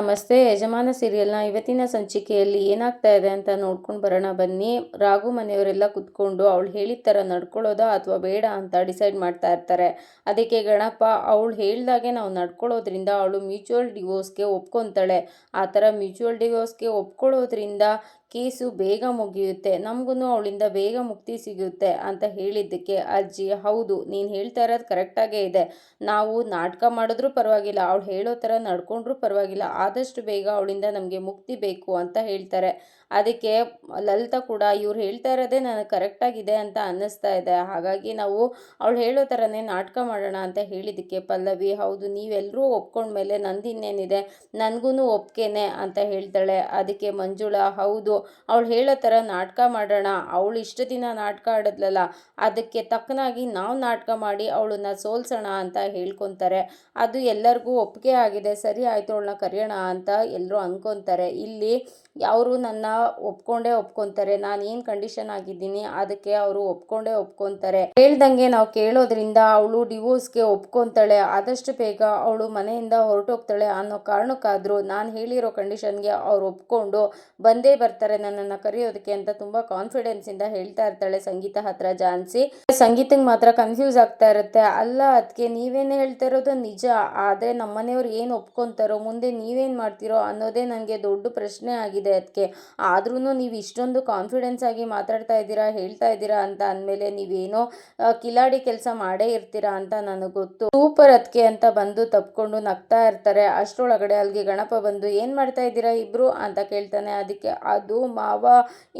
ನಮಸ್ತೆ, ಯಜಮಾನ ಸೀರಿಯಲ್ನ ಇವತ್ತಿನ ಸಂಚಿಕೆಯಲ್ಲಿ ಏನಾಗ್ತಾ ಇದೆ ಅಂತ ನೋಡ್ಕೊಂಡು ಬರೋಣ. ಬನ್ನಿ. ರಾಘು ಮನೆಯವರೆಲ್ಲ ಕುತ್ಕೊಂಡು ಅವಳು ಹೇಳಿದ ಥರ ನಡ್ಕೊಳ್ಳೋದಾ ಅಥವಾ ಬೇಡ ಅಂತ ಡಿಸೈಡ್ ಮಾಡ್ತಾ ಇರ್ತಾರೆ. ಅದಕ್ಕೆ ಗಣಪ, ಅವಳು ಹೇಳ್ದಾಗೆ ನಾವು ನಡ್ಕೊಳ್ಳೋದ್ರಿಂದ ಅವಳು ಮ್ಯೂಚುವಲ್ ಡಿವೋರ್ಸ್ಗೆ ಒಪ್ಕೊತಾಳೆ. ಆ ಥರ ಮ್ಯೂಚುವಲ್ ಡಿವೋರ್ಸ್ಗೆ ಒಪ್ಕೊಳ್ಳೋದ್ರಿಂದ ಕೇಸು ಬೇಗ ಮುಗಿಯುತ್ತೆ. ನಮಗೂ ಅವಳಿಂದ ಬೇಗ ಮುಕ್ತಿ ಸಿಗುತ್ತೆ ಅಂತ ಹೇಳಿದ್ದಕ್ಕೆ, ಅಜ್ಜಿ, ಹೌದು, ನೀನು ಹೇಳ್ತಾ ಇರೋದು ಕರೆಕ್ಟಾಗೇ ಇದೆ. ನಾವು ನಾಟಕ ಮಾಡಿದ್ರೂ ಪರವಾಗಿಲ್ಲ, ಅವಳು ಹೇಳೋ ಥರ ನಡ್ಕೊಂಡ್ರೂ ಪರವಾಗಿಲ್ಲ. ಆದಷ್ಟು ಬೇಗ ಅವಳಿಂದ ನಮಗೆ ಮುಕ್ತಿ ಬೇಕು ಅಂತ ಹೇಳ್ತಾರೆ. ಅದಕ್ಕೆ ಲಲಿತಾ ಕೂಡ, ಇವ್ರು ಹೇಳ್ತಾ ಇರೋದೇ ನನಗೆ ಕರೆಕ್ಟಾಗಿದೆ ಅಂತ ಅನ್ನಿಸ್ತಾ ಇದೆ. ಹಾಗಾಗಿ ನಾವು ಅವಳು ಹೇಳೋ ಥರನೇ ನಾಟಕ ಮಾಡೋಣ ಅಂತ ಹೇಳಿದ್ದಕ್ಕೆ, ಪಲ್ಲವಿ, ಹೌದು ನೀವೆಲ್ಲರೂ ಒಪ್ಕೊಂಡ್ಮೇಲೆ ನಂದಿನ್ನೇನಿದೆ ನನಗೂ ಒಪ್ಕೇನೆ ಅಂತ ಹೇಳ್ತಾಳೆ. ಅದಕ್ಕೆ ಮಂಜುಳಾ, ಹೌದು ಅವಳು ಹೇಳೋ ಥರ ನಾಟಕ ಮಾಡೋಣ. ಅವಳು ಇಷ್ಟು ದಿನ ನಾಟಕ ಆಡಿದ್ಲಲ್ಲ, ಅದಕ್ಕೆ ತಕ್ಕನಾಗಿ ನಾವು ನಾಟಕ ಮಾಡಿ ಅವಳನ್ನ ಸೋಲ್ಸೋಣ ಅಂತ ಹೇಳ್ಕೊತಾರೆ. ಅದು ಎಲ್ಲರಿಗೂ ಒಪ್ಪಿಗೆ ಆಗಿದೆ. ಸರಿ ಆಯಿತು, ಅವಳನ್ನ ಕರೆಯೋಣ ಅಂತ ಎಲ್ಲರೂ ಅಂದ್ಕೊತಾರೆ. ಇಲ್ಲಿ ಅವರು ನನ್ನ ಒಪ್ಕೊಂಡೇ ಒಪ್ಕೊತಾರೆ, ನಾನು ಏನು ಕಂಡೀಷನ್ ಆಗಿದ್ದೀನಿ ಅದಕ್ಕೆ ಅವರು ಒಪ್ಕೊಂಡೇ ಒಪ್ಕೊತಾರೆ. ಹೇಳ್ದಂಗೆ ನಾವು ಕೇಳೋದ್ರಿಂದ ಅವಳು ಡಿವೋರ್ಸ್ಗೆ ಒಪ್ಕೊತಾಳೆ, ಆದಷ್ಟು ಬೇಗ ಅವಳು ಮನೆಯಿಂದ ಹೊರಟೋಗ್ತಾಳೆ ಅನ್ನೋ ಕಾರಣಕ್ಕಾದರೂ ನಾನು ಹೇಳಿರೋ ಕಂಡೀಷನ್ಗೆ ಅವ್ರು ಒಪ್ಕೊಂಡು ಬಂದೇ ಬರ್ತಾರೆ, ನನ್ನನ್ನು ಕರೆಯೋದಕ್ಕೆ ಅಂತ ತುಂಬ ಕಾನ್ಫಿಡೆನ್ಸಿಂದ ಹೇಳ್ತಾ ಇರ್ತಾಳೆ ಸಂಗೀತ ಹತ್ರ ಜಾನ್ಸಿ. ಸಂಗೀತಕ್ಕೆ ಮಾತ್ರ ಕನ್ಫ್ಯೂಸ್ ಆಗ್ತಾ ಇರುತ್ತೆ. ಅಲ್ಲ ಅದಕ್ಕೆ ನೀವೇನು ಹೇಳ್ತಾ ಇರೋದು ನಿಜ, ಆದರೆ ನಮ್ಮನೆಯವ್ರು ಏನು ಒಪ್ಕೊತಾರೋ, ಮುಂದೆ ನೀವೇನು ಮಾಡ್ತೀರೋ ಅನ್ನೋದೇ ನನಗೆ ದೊಡ್ಡ ಪ್ರಶ್ನೆ ಆಗಿದೆ. ಅದಕ್ಕೆ ಆದ್ರೂ ನೀವು ಇಷ್ಟೊಂದು ಕಾನ್ಫಿಡೆನ್ಸ್ ಆಗಿ ಮಾತಾಡ್ತಾ ಇದ್ದೀರಾ, ಹೇಳ್ತಾ ಇದ್ದೀರಾ ಅಂತ ಅಂದಮೇಲೆ ನೀವೇನೋ ಕಿಲಾಡಿ ಕೆಲಸ ಮಾಡೇ ಇರ್ತೀರಾ ಅಂತ ನನಗೆ ಗೊತ್ತು. ಸೂಪರ್ ಅದಕ್ಕೆ ಅಂತ ಬಂದು ತಪ್ಕೊಂಡು ನಗ್ತಾ ಇರ್ತಾರೆ. ಅಷ್ಟರೊಳಗಡೆ ಅಲ್ಲಿಗೆ ಗಣಪ ಬಂದು ಏನು ಮಾಡ್ತಾ ಇದ್ದೀರಾ ಇಬ್ರು ಅಂತ ಕೇಳ್ತಾನೆ. ಅದಕ್ಕೆ ಅದು ಮಾವ,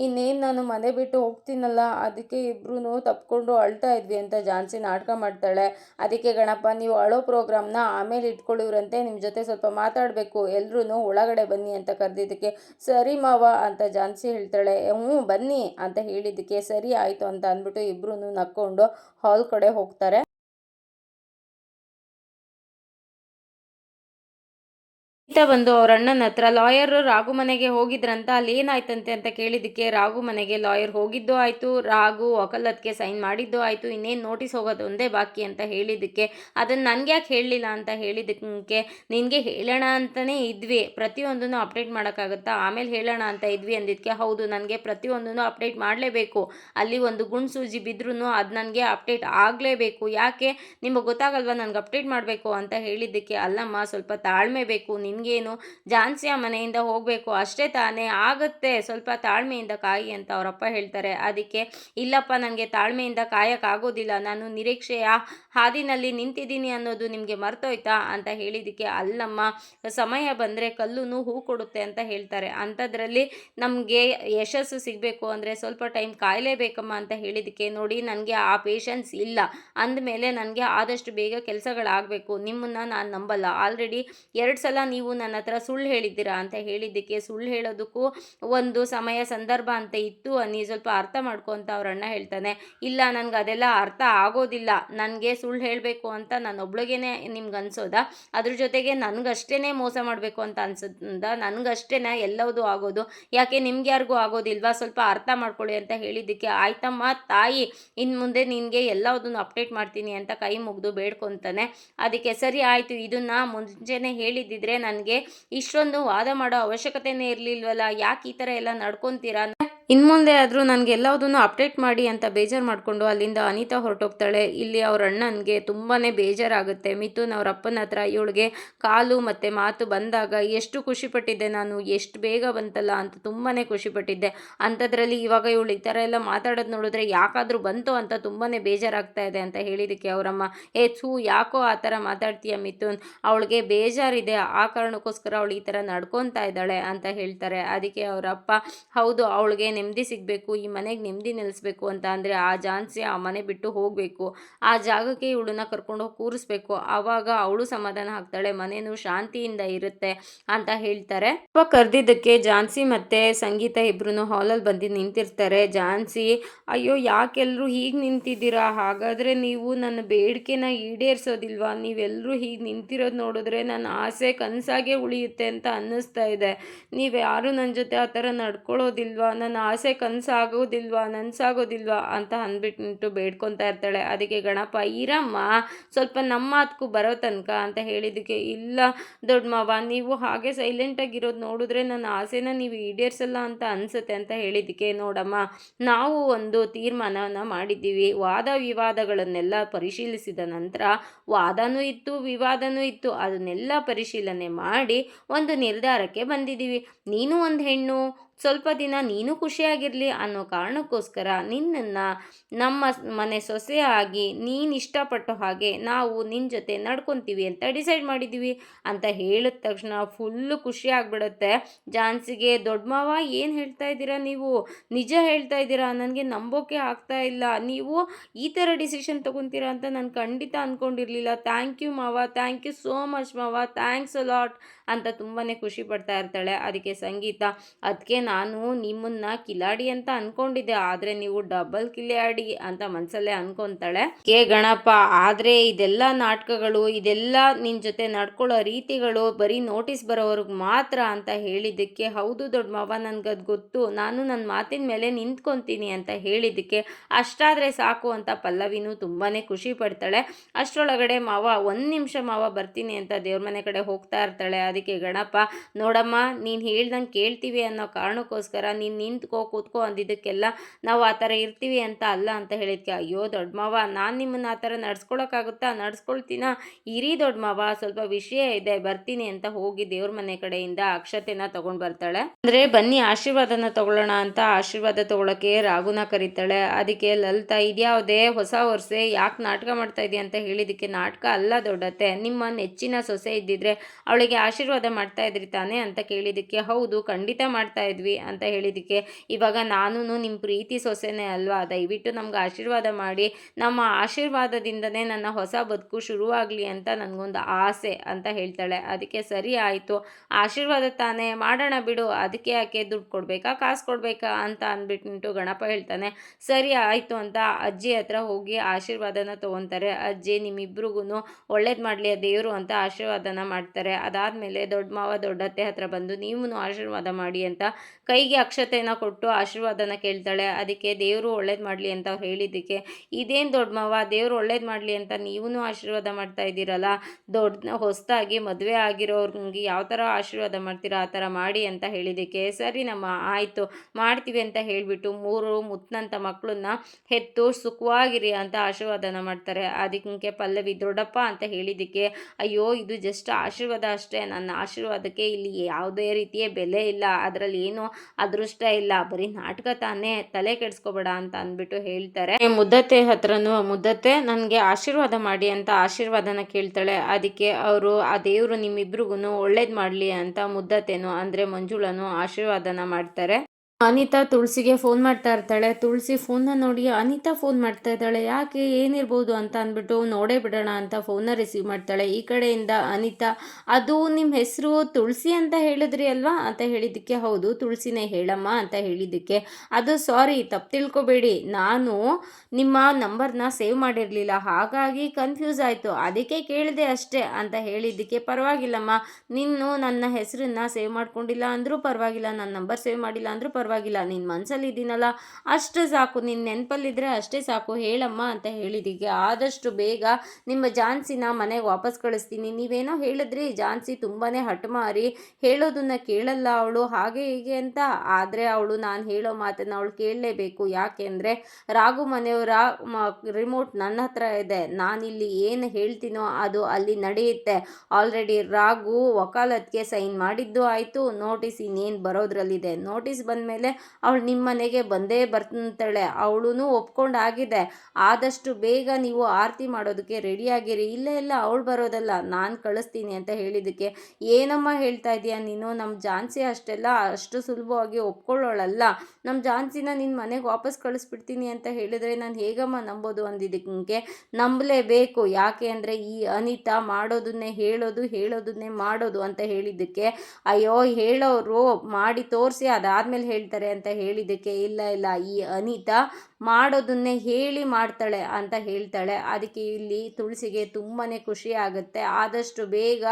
ಇನ್ನೇನು ನಾನು ಮನೆ ಬಿಟ್ಟು ಹೋಗ್ತೀನಲ್ಲ ಅದಕ್ಕೆ ಇಬ್ರು ತಪ್ಕೊಂಡು ಅಳ್ತಾ ಇದ್ವಿ ಅಂತ ಜಾನ್ಸಿ ನಾಟಕ ಮಾಡ್ತಾಳೆ. ಅದಕ್ಕೆ ಗಣಪ, ನೀವು ಅಳೋ ಪ್ರೋಗ್ರಾಮ್ನ ಆಮೇಲೆ ಇಟ್ಕೊಳ್ಳಿವ್ರಂತೆ ನಿಮ್ಮ ಜೊತೆ ಸ್ವಲ್ಪ ಮಾತಾಡಬೇಕು ಎಲ್ಲರೂ ಒಳಗಡೆ ಬನ್ನಿ ಅಂತ ಕರೆದಿದ್ದಕ್ಕೆ. ಸರಿ ಮಾವ ಅಂತ ಜಾನ್ಸಿ ಹೇಳ್ತಾಳೆ. ಹ್ಞೂ, ಬನ್ನಿ ಅಂತ ಹೇಳಿದ್ದಕ್ಕೆ ಸರಿ ಆಯಿತು ಅಂತ ಅಂದ್ಬಿಟ್ಟು ಇಬ್ಬರೂ ನಕ್ಕೊಂಡು ಹಾಲ್ ಕಡೆ ಹೋಗ್ತಾರೆ. ಬಂದು ಅವ್ರ ಅಣ್ಣನ ಹತ್ರ, ಲಾಯರ್ ರಾಘು ಮನೆಗೆ ಹೋಗಿದ್ರಂತ, ಅಲ್ಲಿ ಏನಾಯ್ತಂತೆ ಅಂತ ಕೇಳಿದ್ದಕ್ಕೆ ರಾಘು ಮನೆಗೆ ಲಾಯರ್ ಹೋಗಿದ್ದು ಆಯಿತು, ರಾಘು ವಕಲತ್ಗೆ ಸೈನ್ ಮಾಡಿದ್ದು ಆಯಿತು, ಇನ್ನೇನು ನೋಟಿಸ್ ಹೋಗೋದು ಒಂದೇ ಬಾಕಿ ಅಂತ ಹೇಳಿದ್ದಕ್ಕೆ ಅದನ್ನು ನನಗೆ ಯಾಕೆ ಹೇಳಲಿಲ್ಲ ಅಂತ ಹೇಳಿದಕ್ಕೆ ನಿನಗೆ ಹೇಳೋಣ ಅಂತಲೇ ಇದ್ವಿ, ಪ್ರತಿಯೊಂದನ್ನು ಅಪ್ಡೇಟ್ ಮಾಡೋಕ್ಕಾಗುತ್ತಾ? ಆಮೇಲೆ ಹೇಳೋಣ ಅಂತ ಇದ್ವಿ ಅಂದಿದ್ದಕ್ಕೆ, ಹೌದು, ನನಗೆ ಪ್ರತಿಯೊಂದನ್ನು ಅಪ್ಡೇಟ್ ಮಾಡಲೇಬೇಕು, ಅಲ್ಲಿ ಒಂದು ಗುಂಡು ಸೂಜಿ ಬಿದ್ರೂ ಅದು ನನಗೆ ಅಪ್ಡೇಟ್ ಆಗಲೇಬೇಕು, ಯಾಕೆ? ನಿಮಗೆ ಗೊತ್ತಾಗಲ್ವಾ ನನಗೆ ಅಪ್ಡೇಟ್ ಮಾಡಬೇಕು ಅಂತ ಹೇಳಿದ್ದಕ್ಕೆ, ಅಲ್ಲಮ್ಮ, ಸ್ವಲ್ಪ ತಾಳ್ಮೆ ಬೇಕು ನಿನಗೇನು ಜಾನ್ಸಿಯ ಮನೆಯಿಂದ ಹೋಗಬೇಕು, ಅಷ್ಟೇ ತಾನೇ, ಆಗುತ್ತೆ, ಸ್ವಲ್ಪ ತಾಳ್ಮೆಯಿಂದ ಕಾಯಿ ಅಂತ ಅವರಪ್ಪ ಹೇಳ್ತಾರೆ. ಅದಕ್ಕೆ, ಇಲ್ಲಪ್ಪ, ನನಗೆ ತಾಳ್ಮೆಯಿಂದ ಕಾಯೋಕ್ಕಾಗೋದಿಲ್ಲ ನಾನು ನಿರೀಕ್ಷೆಯ ಹಾದಿನಲ್ಲಿ ನಿಂತಿದ್ದೀನಿ ಅನ್ನೋದು ನಿಮಗೆ ಮರ್ತೋಯ್ತಾ ಅಂತ ಹೇಳಿದ್ದಕ್ಕೆ ಅಲ್ಲಮ್ಮ, ಸಮಯ ಬಂದರೆ ಕಲ್ಲುನು ಹೂ ಕೊಡುತ್ತೆ ಅಂತ ಹೇಳ್ತಾರೆ. ಅಂಥದ್ರಲ್ಲಿ ನಮಗೆ ಯಶಸ್ಸು ಸಿಗಬೇಕು ಅಂದರೆ ಸ್ವಲ್ಪ ಟೈಮ್ ಕಾಯಲೇಬೇಕಮ್ಮ ಅಂತ ಹೇಳಿದ್ದಕ್ಕೆ ನೋಡಿ, ನನಗೆ ಆ ಪೇಷನ್ಸ್ ಇಲ್ಲ. ಅಂದಮೇಲೆ ನನಗೆ ಆದಷ್ಟು ಬೇಗ ಕೆಲಸಗಳಾಗಬೇಕು. ನಿಮ್ಮನ್ನು ನಾನು ನಂಬಲ್ಲ. ಆಲ್ರೆಡಿ ಎರಡು ಸಲ ನೀವು ನನ್ನ ಹತ್ರ ಸುಳ್ಳು ಹೇಳಿದ್ದೀರಾ ಅಂತ ಹೇಳಿದ್ದಕ್ಕೆ ಸುಳ್ಳು ಹೇಳೋದಕ್ಕೂ ಒಂದು ಸಮಯ ಸಂದರ್ಭ ಅಂತ ಇತ್ತು. ನೀ ಸ್ವಲ್ಪ ಅರ್ಥ ಮಾಡ್ಕೊ ಅಂತ ಅವ್ರ ಹೇಳ್ತಾನೆ, ಇಲ್ಲ, ನನಗೆ ಅದೆಲ್ಲ ಅರ್ಥ ಆಗೋದಿಲ್ಲ. ನನಗೆ ಸುಳ್ಳು ಹೇಳಬೇಕು ಅಂತ ನಾನು ಒಬ್ಳಿಗೇನೆ ನಿಮ್ಗೆ ಅನ್ಸೋದಾ? ಅದ್ರ ಜೊತೆಗೆ ನನಗಷ್ಟೇ ಮೋಸ ಮಾಡಬೇಕು ಅಂತ ಅನ್ಸೋದ? ನನಗಷ್ಟೇ ಎಲ್ಲವೂ ಆಗೋದು? ಯಾಕೆ ನಿಮ್ಗೆ ಯಾರಿಗೂ ಆಗೋದಿಲ್ವಾ? ಸ್ವಲ್ಪ ಅರ್ಥ ಮಾಡ್ಕೊಳ್ಳಿ ಅಂತ ಹೇಳಿದ್ದಕ್ಕೆ, ಆಯ್ತಮ್ಮ, ತಾಯಿ ಇನ್ನು ಮುಂದೆ ನಿನಗೆ ಎಲ್ಲದನ್ನು ಅಪ್ಡೇಟ್ ಮಾಡ್ತೀನಿ ಅಂತ ಕೈ ಮುಗಿದು ಬೇಡ್ಕೊತಾನೆ. ಅದಕ್ಕೆ ಸರಿ, ಆಯಿತು. ಇದನ್ನು ಮುಂಚೆನೇ ಹೇಳಿದ್ದಿದ್ರೆ ನನಗೆ ಇಷ್ಟೊಂದು ವಾದ ಮಾಡೋ ಅವಶ್ಯಕತೆನೇ ಇರಲಿಲ್ವಲ್ಲ? ಯಾಕೆ ಈ ಥರ ಎಲ್ಲ ನಡ್ಕೊತೀರಾ? ಇನ್ನು ಮುಂದೆ ಆದರೂ ನನಗೆ ಎಲ್ಲದನ್ನು ಅಪ್ಡೇಟ್ ಮಾಡಿ ಅಂತ ಬೇಜಾರು ಮಾಡಿಕೊಂಡು ಅಲ್ಲಿಂದ ಅನಿತಾ ಹೊರಟೋಗ್ತಾಳೆ. ಇಲ್ಲಿ ಅವ್ರ ಅಣ್ಣನಿಗೆ ತುಂಬಾ ಬೇಜಾರಾಗುತ್ತೆ. ಮಿಥುನ್ ಅವ್ರ ಅಪ್ಪನ ಹತ್ರ ಇವಳಿಗೆ ಕಾಲು ಮತ್ತು ಮಾತು ಬಂದಾಗ ಎಷ್ಟು ಖುಷಿಪಟ್ಟಿದ್ದೆ ನಾನು, ಎಷ್ಟು ಬೇಗ ಬಂತಲ್ಲ ಅಂತ ತುಂಬಾ ಖುಷಿಪಟ್ಟಿದ್ದೆ ಅಂಥದ್ರಲ್ಲಿ ಇವಾಗ ಇವಳು ಈ ಥರ ಎಲ್ಲ ಮಾತಾಡೋದು ನೋಡಿದ್ರೆ ಯಾಕಾದರೂ ಬಂತು ಅಂತ ತುಂಬಾ ಬೇಜಾರಾಗ್ತಾ ಇದೆ ಅಂತ ಹೇಳಿದ್ದಕ್ಕೆ ಅವರಮ್ಮ. ಏ, ಥೂ, ಯಾಕೋ ಆ ಥರ ಮಾತಾಡ್ತೀಯ ಮಿಥುನ್? ಅವಳಿಗೆ ಬೇಜಾರಿದೆ. ಆ ಕಾರಣಕ್ಕೋಸ್ಕರ ಅವಳು ಈ ಥರ ನಡ್ಕೊತಾ ಇದ್ದಾಳೆ ಅಂತ ಹೇಳ್ತಾರೆ. ಅದಕ್ಕೆ ಅವರಪ್ಪ ಹೌದು ಅವಳಿಗೆ ನೆಮ್ಮದಿ ಸಿಗಬೇಕು, ಈ ಮನೆಗೆ ನೆಮ್ಮದಿ ನೆಲೆಸಬೇಕು ಅಂತ ಅಂದರೆ ಆ ಜಾನ್ಸಿ ಆ ಮನೆ ಬಿಟ್ಟು ಹೋಗಬೇಕು. ಆ ಜಾಗಕ್ಕೆ ಇವಳನ್ನ ಕರ್ಕೊಂಡು ಹೋಗಿ ಕೂರಿಸ್ಬೇಕು. ಆವಾಗ ಅವಳು ಸಮಾಧಾನ ಹಾಕ್ತಾಳೆ ಮನೇನು ಶಾಂತಿಯಿಂದ ಇರುತ್ತೆ ಅಂತ ಹೇಳ್ತಾರೆ. ಅಪ್ಪ ಕರೆದಿದ್ದಕ್ಕೆ ಜಾನ್ಸಿ ಮತ್ತು ಸಂಗೀತ ಹಾಲ್ ಹಾಲಲ್ಲಿ ಬಂದು ನಿಂತಿರ್ತಾರೆ. ಜಾನ್ಸಿ, ಅಯ್ಯೋ ಯಾಕೆಲ್ಲರೂ ಹೀಗೆ ನಿಂತಿದ್ದೀರಾ? ಹಾಗಾದರೆ ನೀವು ನನ್ನ ಬೇಡಿಕೆನ ಈಡೇರಿಸೋದಿಲ್ವಾ? ನೀವೆಲ್ಲರೂ ಹೀಗೆ ನಿಂತಿರೋದು ನೋಡಿದ್ರೆ ನನ್ನ ಆಸೆ ಕನಸಾಗೆ ಉಳಿಯುತ್ತೆ ಅಂತ ಅನ್ನಿಸ್ತಾ ಇದೆ. ನೀವು ಯಾರು ನನ್ನ ಜೊತೆ ಆ ಥರ ನಡ್ಕೊಳ್ಳೋದಿಲ್ವಾ ನನ್ನ ಆಸೆ ಕನಸಾಗೋದಿಲ್ವಾ, ನನಸಾಗೋದಿಲ್ವಾ ಅಂತ ಅಂದ್ಬಿಟ್ಟು ಬೇಡ್ಕೊತಾ ಇರ್ತಾಳೆ. ಅದಕ್ಕೆ ಗಣಪ, ಇರಮ್ಮ, ಸ್ವಲ್ಪ ನಮ್ಮ ಮಾತಕ್ಕೂ ಬರೋ ತನಕ ಅಂತ ಹೇಳಿದ್ದಕ್ಕೆ, ಇಲ್ಲ ದೊಡ್ಡ ಮಾವ, ನೀವು ಹಾಗೆ ಸೈಲೆಂಟಾಗಿರೋದು ನೋಡಿದ್ರೆ ನನ್ನ ಆಸೆನ ನೀವು ಈಡೇರಿಸಲ್ಲ ಅಂತ ಅನಿಸುತ್ತೆ ಅಂತ ಹೇಳಿದ್ದಕ್ಕೆ, ನೋಡಮ್ಮ, ನಾವು ಒಂದು ತೀರ್ಮಾನವನ್ನು ಮಾಡಿದ್ದೀವಿ. ವಾದ ವಿವಾದಗಳನ್ನೆಲ್ಲ ಪರಿಶೀಲಿಸಿದ ನಂತರ ವಾದನೂ ಇತ್ತು, ವಿವಾದನೂ ಇತ್ತು. ಅದನ್ನೆಲ್ಲ ಪರಿಶೀಲನೆ ಮಾಡಿ ಒಂದು ನಿರ್ಧಾರಕ್ಕೆ ಬಂದಿದ್ದೀವಿ. ನೀನು ಒಂದು ಹೆಣ್ಣು ಸ್ವಲ್ಪ ದಿನ ನೀನು ಖುಷಿಯಾಗಿರಲಿ ಅನ್ನೋ ಕಾರಣಕ್ಕೋಸ್ಕರ ನಿನ್ನನ್ನು ನಮ್ಮ ಮನೆ ಸೊಸೆಯಾಗಿ ನೀನು ಇಷ್ಟಪಟ್ಟ ಹಾಗೆ ನಾವು ನಿನ್ನ ಜೊತೆ ನಡ್ಕೊತೀವಿ ಅಂತ ಡಿಸೈಡ್ ಮಾಡಿದ್ದೀವಿ ಅಂತ ಹೇಳಿದ ತಕ್ಷಣ ಫುಲ್ಲು ಖುಷಿ ಆಗಿಬಿಡುತ್ತೆ. ಜಾನ್ಸಿಗೆ, ದೊಡ್ಡ ಮಾವ, ಏನು ಹೇಳ್ತಾ ಇದ್ದೀರಾ ನೀವು? ನಿಜ ಹೇಳ್ತಾ ಇದ್ದೀರಾ? ನನಗೆ ನಂಬೋಕೆ ಆಗ್ತಾ ಇಲ್ಲ. ನೀವು ಈ ಥರ ಡಿಸಿಷನ್ ತೊಗೊತೀರಾ ಅಂತ ನಾನು ಖಂಡಿತ ಅಂದ್ಕೊಂಡಿರಲಿಲ್ಲ ಥ್ಯಾಂಕ್ ಯು ಮಾವ. ಥ್ಯಾಂಕ್ ಯು ಸೋ ಮಚ್ ಮಾವ. Thanks lot. ಅಂತ ತುಂಬಾ ಖುಷಿ ಪಡ್ತಾ ಇರ್ತಾಳೆ. ಅದಕ್ಕೆ ಸಂಗೀತ ಅದಕ್ಕೆ ನಾನು ನಿಮ್ಮನ್ನ ಕಿಲಾಡಿ ಅಂತ ಅನ್ಕೊಂಡಿದ್ದೆ. ಆದರೆ ನೀವು ಡಬಲ್ ಕಿಲಾಡಿ ಅಂತ ಮನಸ್ಸಲ್ಲೇ ಅನ್ಕೊಂತಾಳೆ. ಕೆ ಗಣಪ, ಆದರೆ ಇದೆಲ್ಲ ನಾಟಕಗಳು, ಇದೆಲ್ಲ ನಿನ್ನ ಜೊತೆ ನಡ್ಕೊಳ್ಳೋ ರೀತಿಗಳು, ಬರೀ ನೋಟಿಸ್ ಬರೋವ್ರಿಗೆ ಮಾತ್ರ ಅಂತ ಹೇಳಿದ್ದಕ್ಕೆ ಹೌದು ದೊಡ್ಡ ಮಾವ ನನಗದು ಗೊತ್ತು. ನಾನು ನನ್ನ ಮಾತಿನ ಮೇಲೆ ನಿಂತ್ಕೊತೀನಿ ಅಂತ ಹೇಳಿದ್ದಕ್ಕೆ ಅಷ್ಟಾದರೆ ಸಾಕು ಅಂತ ಪಲ್ಲವಿನೂ ತುಂಬಾ ಖುಷಿ ಪಡ್ತಾಳೆ. ಅಷ್ಟರೊಳಗಡೆ ಮಾವ, ಒಂದು ನಿಮಿಷ ಮಾವ ಬರ್ತೀನಿ ಅಂತ ದೇವ್ರ ಮನೆ ಕಡೆ ಹೋಗ್ತಾ ಇರ್ತಾಳೆ. ಅದಕ್ಕೆ ಗಣಪ, ನೋಡಮ್ಮ, ನೀನು ಹೇಳ್ದಂಗೆ ಕೇಳ್ತೀವಿ ಅನ್ನೋ ಕಾರಣಕ್ಕೋಸ್ಕರ ನೀನು ನಿಂತ್ಕೋ, ಕೂತ್ಕೋ ಅಂದಿದ್ದಕ್ಕೆಲ್ಲ ನಾವು ಆ ಥರ ಇರ್ತೀವಿ ಅಂತ ಅಲ್ಲ ಅಂತ ಹೇಳಿದ್ಕೆ, ಅಯ್ಯೋ, ದೊಡ್ಡ ಮಾವ, ನಾನು ನಿಮ್ಮನ್ನು ಆ ಥರ ನಡ್ಸ್ಕೊಳಕ್ಕಾಗುತ್ತಾ? ನಡ್ಸ್ಕೊಳ್ತೀನ? ಇರಿ ದೊಡ್ಡ ಮಾವ, ಸ್ವಲ್ಪ ವಿಷಯ ಇದೆ, ಬರ್ತೀನಿ ಅಂತ ಹೋಗಿ ದೇವ್ರ ಮನೆ ಕಡೆಯಿಂದ ಅಕ್ಷತೆನ ತಗೊಂಡು ಬರ್ತಾಳೆ. ಅಂದರೆ, ಬನ್ನಿ, ಆಶೀರ್ವಾದನ ತಗೊಳ್ಳೋಣ ಅಂತ ಆಶೀರ್ವಾದ ತಗೊಳಕ್ಕೆ ರಾಗುನ ಕರೀತಾಳೆ. ಅದಕ್ಕೆ, ಲಲಿತಾ, ಇದ್ಯಾವುದೇ ಹೊಸ ವರ್ಷೆ, ಯಾಕೆ ನಾಟಕ ಮಾಡ್ತಾ ಇದೆಯಾ? ಅಂತ ಹೇಳಿದಕ್ಕೆ ನಾಟಕ ಅಲ್ಲ ದೊಡ್ಡತ್ತೆ, ನಿಮ್ಮ ನೆಚ್ಚಿನ ಸೊಸೆ ಇದ್ದಿದ್ರೆ ಅವಳಿಗೆ ಆಶೀರ್ವಾದ ಮಾಡ್ತಾ ಇದ್ರಿ ತಾನೇ ಅಂತ ಕೇಳಿದ್ದಕ್ಕೆ, ಹೌದು, ಖಂಡಿತ ಮಾಡ್ತಾ ಇದ್ವಿ ಅಂತ ಹೇಳಿದ್ದಕ್ಕೆ, ಇವಾಗ ನಾನು ನಿಮ್ಮ ಪ್ರೀತಿ ಸೊಸೆನೇ ಅಲ್ವಾ? ದಯವಿಟ್ಟು ನಮ್ಗೆ ಆಶೀರ್ವಾದ ಮಾಡಿ, ನಮ್ಮ ಆಶೀರ್ವಾದದಿಂದನೇ ನನ್ನ ಹೊಸ ಬದುಕು ಶುರುವಾಗಲಿ ಅಂತ ನನಗೊಂದು ಆಸೆ ಅಂತ ಹೇಳ್ತಾಳೆ. ಅದಕ್ಕೆ ಸರಿ ಆಯಿತು. ಆಶೀರ್ವಾದ ತಾನೇ. ಮಾಡೋಣ ಬಿಡು. ಅದಕ್ಕೆ ಯಾಕೆ ದುಡ್ಡು ಕೊಡಬೇಕಾ? ಕಾಸು ಕೊಡಬೇಕಾ? ಅಂತ ಅಂದ್ಬಿಟ್ಟು ಗಣಪ ಹೇಳ್ತಾನೆ. ಸರಿ ಆಯಿತು ಅಂತ ಅಜ್ಜಿ ಹತ್ರ ಹೋಗಿ ಆಶೀರ್ವಾದನ ತೊಗೊತಾರೆ. ಅಜ್ಜಿ ನಿಮ್ಮಿಬ್ರಿಗೂ ಒಳ್ಳೇದು ಮಾಡಲಿ. ದೇವರು ಅಂತ ಆಶೀರ್ವಾದನ ಮಾಡ್ತಾರೆ. ಅದಾದಮೇಲೆ ದೊಡ್ಡ ಮಾವ ದೊಡ್ಡತ್ತೆ ಹತ್ರ ಬಂದು ನೀವು ಆಶೀರ್ವಾದ ಮಾಡಿ ಅಂತ ಕೈಗೆ ಅಕ್ಷತೆನ ಕೊಟ್ಟು ಆಶೀರ್ವಾದನ ಕೇಳ್ತಾಳೆ. ಅದಕ್ಕೆ ದೇವರು ಒಳ್ಳೇದು ಮಾಡಲಿ ಅಂತ ಅವ್ರು ಹೇಳಿದ್ದಕ್ಕೆ, ಇದೇನು ದೊಡ್ಡ ಮಾವ, ದೇವರು ಒಳ್ಳೇದು ಮಾಡಲಿ ಅಂತ ನೀವೂ ಆಶೀರ್ವಾದ ಮಾಡ್ತಾ ಇದ್ದೀರಲ್ಲ? ದೊಡ್ಡ ಹೊಸದಾಗಿ ಮದುವೆ ಆಗಿರೋರ್ಗೆ ಯಾವ ಥರ ಆಶೀರ್ವಾದ ಮಾಡ್ತೀರಾ? ಆ ಥರ ಮಾಡಿ ಅಂತ ಹೇಳಿದ್ದಕ್ಕೆ, ಸರಿ ನಮ್ಮ, ಆಯಿತು, ಮಾಡ್ತೀವಿ ಅಂತ ಹೇಳಿಬಿಟ್ಟು ಮೂರು ಮುತ್ತನಂತ ಮಕ್ಕಳನ್ನ ಹೆತ್ತು ಸುಖವಾಗಿರಿ ಅಂತ ಆಶೀರ್ವಾದನ ಮಾಡ್ತಾರೆ. ಅದಕ್ಕೆ ಪಲ್ಲವಿ, ದೊಡ್ಡಪ್ಪ ಅಂತ ಹೇಳಿದ್ದಕ್ಕೆ, ಅಯ್ಯೋ, ಇದು ಜಸ್ಟ್ ಆಶೀರ್ವಾದ ಅಷ್ಟೇ ನನ್ನ ಆಶೀರ್ವಾದಕ್ಕೆ ಇಲ್ಲಿ ಯಾವುದೇ ರೀತಿಯ ಬೆಲೆ ಇಲ್ಲ, ಅದರಲ್ಲಿ ಏನು ಅದೃಷ್ಟ ಇಲ್ಲ. ಬರೀ ನಾಟಕ ತಾನೇ ತಲೆ ಕೆಡಿಸ್ಕೋಬೇಡ ಅಂತ ಅಂದ್ಬಿಟ್ಟು ಹೇಳ್ತಾರೆ. ಮುದ್ದತೆ ಹತ್ರನೂ ಮುದ್ದತೆ ನನಗೆ ಆಶೀರ್ವಾದ ಮಾಡಿ ಅಂತ ಆಶೀರ್ವಾದನ ಕೇಳ್ತಾಳೆ. ಅದಕ್ಕೆ ಅವರು, ಆ ದೇವರು ನಿಮ್ಮಿಬ್ರಿಗೂ ಒಳ್ಳೇದು ಮಾಡಲಿ ಅಂತ ಮುದ್ದತೆನು ಅಂದರೆ ಮಂಜುಳನು ಆಶೀರ್ವಾದನ ಮಾಡ್ತಾರೆ. ಅನಿತಾ ತುಳಸಿಗೆ ಫೋನ್ ಮಾಡ್ತಾ ಇರ್ತಾಳೆ. ತುಳಸಿ ಫೋನ್ನ ನೋಡಿ ಅನಿತಾ ಫೋನ್ ಮಾಡ್ತಾ ಇದ್ದಾಳೆ. ಯಾಕೆ ಏನಿರ್ಬೋದು ಅಂತ ಅಂದ್ಬಿಟ್ಟು ನೋಡೇ ಬಿಡೋಣ ಅಂತ ಫೋನ್ನ ರಿಸೀವ್ ಮಾಡ್ತಾಳೆ. ಈ ಕಡೆಯಿಂದ ಅನಿತಾ, ಅದು ನಿಮ್ಮ ಹೆಸರು ತುಳಸಿ ಅಂತ ಹೇಳಿದ್ರಿ ಅಲ್ವಾ? ಅಂತ ಹೇಳಿದ್ದಕ್ಕೆ, ಹೌದು, ತುಳಸಿನೇ ಹೇಳಮ್ಮ ಅಂತ ಹೇಳಿದ್ದಕ್ಕೆ. ಅದು ಸಾರಿ ತಪ್ಪು ತಿಳ್ಕೊಬೇಡಿ. ನಾನು ನಿಮ್ಮ ನಂಬರ್ನ ಸೇವ್ ಮಾಡಿರಲಿಲ್ಲ. ಹಾಗಾಗಿ ಕನ್ಫ್ಯೂಸ್ ಆಯಿತು. ಅದಕ್ಕೆ ಕೇಳಿದೆ ಅಷ್ಟೇ ಅಂತ ಹೇಳಿದ್ದಕ್ಕೆ, ಪರವಾಗಿಲ್ಲಮ್ಮ. ನಿನ್ನು ನನ್ನ ಹೆಸರನ್ನ ಸೇವ್ ಮಾಡ್ಕೊಂಡಿಲ್ಲ ಅಂದರೂ ಪರವಾಗಿಲ್ಲ. ನನ್ನ ನಂಬರ್ ಸೇವ್ ಮಾಡಿಲ್ಲ ಅಂದರೂ ಪರವಾಗಿಲ್ಲ. ಪರವಾಗಿಲ್ಲ ನಿನ್ನ ಮನಸ್ಸಲ್ಲಿ ಇದ್ದೀನಲ್ಲ ಅಷ್ಟು ಸಾಕು ನಿನ್ನ ನೆನಪಲ್ಲಿದ್ದರೆ ಅಷ್ಟೇ ಸಾಕು, ಹೇಳಮ್ಮ ಅಂತ ಹೇಳಿದಿಗೆ ಆದಷ್ಟು ಬೇಗ ನಿಮ್ಮ ಜಾನ್ಸಿನ ಮನೆಗೆ ವಾಪಸ್ ಕಳಿಸ್ತೀನಿ. ನೀವೇನೋ ಹೇಳಿದ್ರಿ, ಜಾನ್ಸಿ ತುಂಬಾ ಹಠಮಾರಿ ಹೇಳೋದನ್ನ ಕೇಳಲ್ಲ ಅವಳು, ಹಾಗೆ ಹೀಗೆ ಅಂತ. ಆದರೆ ಅವಳು, ನಾನು ಹೇಳೋ ಮಾತನ್ನು ಅವಳು ಕೇಳಲೇಬೇಕು. ಯಾಕೆಂದರೆ ರಾಘು ಮನೆಯವರ ರಿಮೋಟ್ ನನ್ನ ಹತ್ರ ಇದೆ. ನಾನಿಲ್ಲಿ ಏನು ಹೇಳ್ತೀನೋ ಅದು ಅಲ್ಲಿ ನಡೆಯುತ್ತೆ. ಆಲ್ರೆಡಿ ರಾಘು ವಕಾಲತ್ಗೆ ಸೈನ್ ಮಾಡಿದ್ದು ಆಯಿತು. ನೋಟಿಸ್ ಇನ್ನೇನು ಬರೋದ್ರಲ್ಲಿದೆ. ನೋಟಿಸ್ ಬಂದಮೇಲೆ ಮೇಲೆ ಅವಳು ನಿಮ್ಮ ಮನೆಗೆ ಬಂದೇ ಬರ್ತಾಳೆ ಅವಳು ಒಪ್ಕೊಂಡಾಗಿದೆ. ಆದಷ್ಟು ಬೇಗ ನೀವು ಆರತಿ ಮಾಡೋದಕ್ಕೆ ರೆಡಿಯಾಗಿರಿ. ಇಲ್ಲೇ ಇಲ್ಲ, ಅವಳು ಬರೋದಲ್ಲ. ನಾನು ಕಳಿಸ್ತೀನಿ ಅಂತ ಹೇಳಿದ್ದಕ್ಕೆ. ಏನಮ್ಮ ಹೇಳ್ತಾ ಇದೀಯ ನೀನು? ನಮ್ಮ ಜಾನ್ಸಿ ಅಷ್ಟೆಲ್ಲ ಅಷ್ಟು ಸುಲಭವಾಗಿ ಒಪ್ಕೊಳ್ಳೋಳಲ್ಲ. ನಮ್ಮ ಜಾನ್ಸಿನ ನಿನ್ನ ಮನೆಗೆ ವಾಪಸ್ ಕಳಿಸ್ಬಿಡ್ತೀನಿ ಅಂತ ಹೇಳಿದರೆ ನಾನು ಹೇಗಮ್ಮ ನಂಬೋದು ಅಂದಿದ್ದಕ್ಕೆ? ನಂಬಲೇಬೇಕು. ಯಾಕೆ ಅಂದರೆ ಈ ಅನಿತಾ ಮಾಡೋದನ್ನೇ ಹೇಳೋದು, ಹೇಳೋದನ್ನೇ ಮಾಡೋದು ಅಂತ ಹೇಳಿದ್ದಕ್ಕೆ. ಅಯ್ಯೋ, ಹೇಳೋರು ಮಾಡಿ ತೋರಿಸಿ. ಅದಾದಮೇಲೆ ಹೇಳ್ತಾರೆ ಅಂತ ಹೇಳಿದ್ದಕ್ಕೆ ಇಲ್ಲ ಇಲ್ಲ. ಈ ಅನಿತಾ ಮಾಡೋದನ್ನೇ ಹೇಳಿ ಮಾಡ್ತಾಳೆ ಅಂತ ಹೇಳ್ತಾಳೆ. ಅದಕ್ಕೆ ಇಲ್ಲಿ ತುಳಸಿಗೆ ತುಂಬಾ ಖುಷಿ ಆಗುತ್ತೆ. ಆದಷ್ಟು ಬೇಗ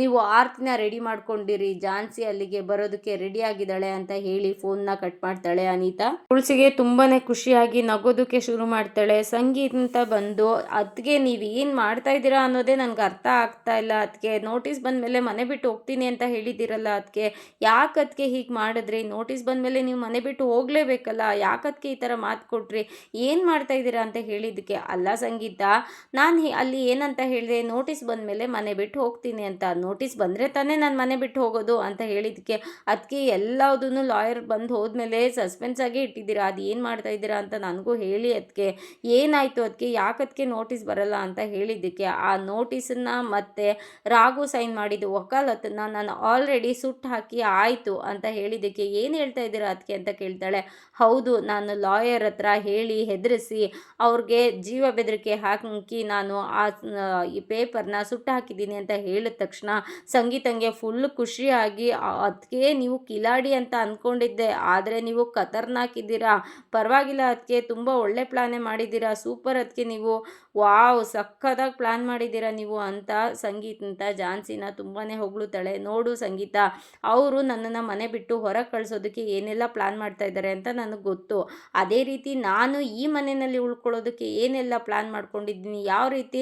ನೀವು ಆರ್ತಿನ ರೆಡಿ ಮಾಡ್ಕೊಂಡಿರಿ. ಜಾನ್ಸಿ ಅಲ್ಲಿಗೆ ಬರೋದಕ್ಕೆ ರೆಡಿ ಆಗಿದ್ದಾಳೆ ಅಂತ ಹೇಳಿ ಫೋನ್ನ ಕಟ್ ಮಾಡ್ತಾಳೆ ಅನಿತಾ. ತುಳಸಿಗೆ ತುಂಬಾ ಖುಷಿಯಾಗಿ ನಗೋದಕ್ಕೆ ಶುರು ಮಾಡ್ತಾಳೆ. ಸಂಗೀತ ಬಂದು ಅದಕ್ಕೆ ನೀವು ಏನು ಮಾಡ್ತಾ ಇದ್ದೀರಾ ಅನ್ನೋದೇ ನನಗೆ ಅರ್ಥ ಆಗ್ತಾ ಇಲ್ಲ. ಅದಕ್ಕೆ ನೋಟಿಸ್ ಬಂದಮೇಲೆ ಮನೆ ಬಿಟ್ಟು ಹೋಗ್ತೀನಿ ಅಂತ ಹೇಳಿದ್ದೀರಲ್ಲ ಅದಕ್ಕೆ ಯಾಕೆ ಅದಕ್ಕೆ ಹೀಗೆ ಮಾಡಿದ್ರಿ? ನೋಟಿಸ್ ಬಂದಮೇಲೆ ನೀವು ಮನೆ ಬಿಟ್ಟು ಹೋಗಲೇಬೇಕಲ್ಲ. ಯಾಕದಕ್ಕೆ ಈ ಥರ ಮಾತು ಕೊಟ್ರಿ ಏನು ಮಾಡ್ತಾ ಇದ್ದೀರಾ ಅಂತ ಹೇಳಿದ್ದಕ್ಕೆ, ಅಲ್ಲ ಸಂಗೀತ, ನಾನು ಅಲ್ಲಿ ಏನಂತ ಹೇಳಿದೆ ನೋಟಿಸ್ ಬಂದ ಮೇಲೆ ಮನೆ ಬಿಟ್ಟು ಹೋಗ್ತೀನಿ ಅಂತ ನೋಟಿಸ್ ಬಂದರೆ ತಾನೇ ನಾನು ಮನೆ ಬಿಟ್ಟು ಹೋಗೋದು ಅಂತ ಹೇಳಿದ್ದಕ್ಕೆ ಅದಕ್ಕೆ ಎಲ್ಲದನ್ನು ಲಾಯರ್ ಬಂದು ಹೋದ್ಮೇಲೆ ಸಸ್ಪೆನ್ಸ್ ಆಗಿ ಇಟ್ಟಿದ್ದೀರಾ, ಅದು ಏನು ಮಾಡ್ತಾ ಇದ್ದೀರಾ ಅಂತ ನನಗೂ ಹೇಳಿ ಅದಕ್ಕೆ ಏನಾಯಿತು ಅದಕ್ಕೆ ಯಾಕದಕ್ಕೆ ನೋಟಿಸ್ ಬರಲ್ಲ ಅಂತ ಹೇಳಿದ್ದಕ್ಕೆ, ಆ ನೋಟಿಸನ್ನು ಮತ್ತೆ ರಾಗು ಸೈನ್ ಮಾಡಿದ್ದು ವಕಾಲತ್ತನ್ನು ನಾನು ಆಲ್ರೆಡಿ ಸುಟ್ಟು ಹಾಕಿ ಆಯಿತು ಅಂತ ಹೇಳಿದ್ದಕ್ಕೆ, ಏನು ಹೇಳ್ತಾ ಇದ್ದೀರಾ ಅದಕ್ಕೆ ಅಂತ ಕೇಳ್ತಾಳೆ, ಹೌದು, ನಾನು ಲಾಯರ್ ಹತ್ರ ಹೇಳಿ ಹೆದರಿಸಿ ಅವ್ರಿಗೆ ಜೀವ ಬೆದರಿಕೆ ಹಾಕಿ ನಾನು ಆ ಈ ಪೇಪರ್ನ ಸುಟ್ಟು ಹಾಕಿದ್ದೀನಿ ಅಂತ ಹೇಳಿದ ತಕ್ಷಣ ಸಂಗೀತಂಗೆ ಫುಲ್ ಖುಷಿಯಾಗಿ ಅದಕ್ಕೆ ನೀವು ಕಿಲಾಡಿ ಅಂತ ಅಂದ್ಕೊಂಡಿದ್ದೆ ಆದರೆ ನೀವು ಕತರ್ನಾಕಿದ್ದೀರಾ ಪರವಾಗಿಲ್ಲ ಅದಕ್ಕೆ ತುಂಬ ಒಳ್ಳೆ ಪ್ಲಾನೇ ಮಾಡಿದ್ದೀರಾ ಸೂಪರ್ ಅದಕ್ಕೆ ನೀವು, ವಾವ್, ಸಖತ್ತಾಗಿ ಪ್ಲ್ಯಾನ್ ಮಾಡಿದ್ದೀರಾ ನೀವು ಅಂತ ಸಂಗೀತ ಅಂತ ಜಾನ್ಸಿನ ತುಂಬಾ ಹೊಗಳುತ್ತಾಳೆ. ನೋಡು ಸಂಗೀತ, ಅವರು ನನ್ನನ್ನು ಮನೆ ಬಿಟ್ಟು ಹೊರಗೆ ಕಳಿಸೋದಕ್ಕೆ ಏನೆಲ್ಲ ಪ್ಲ್ಯಾನ್ ಮಾಡ್ತಾ ಇದ್ದಾರೆ ಅಂತ ನನಗೆ ಗೊತ್ತು. ಅದೇ ರೀತಿ ನಾನು ಈ ಮನೆಯಲ್ಲಿ ಉಳ್ಕೊಳ್ಳೋದಕ್ಕೆ ಏನೆಲ್ಲ ಪ್ಲ್ಯಾನ್ ಮಾಡ್ಕೊಂಡಿದ್ದೀನಿ, ಯಾವ ರೀತಿ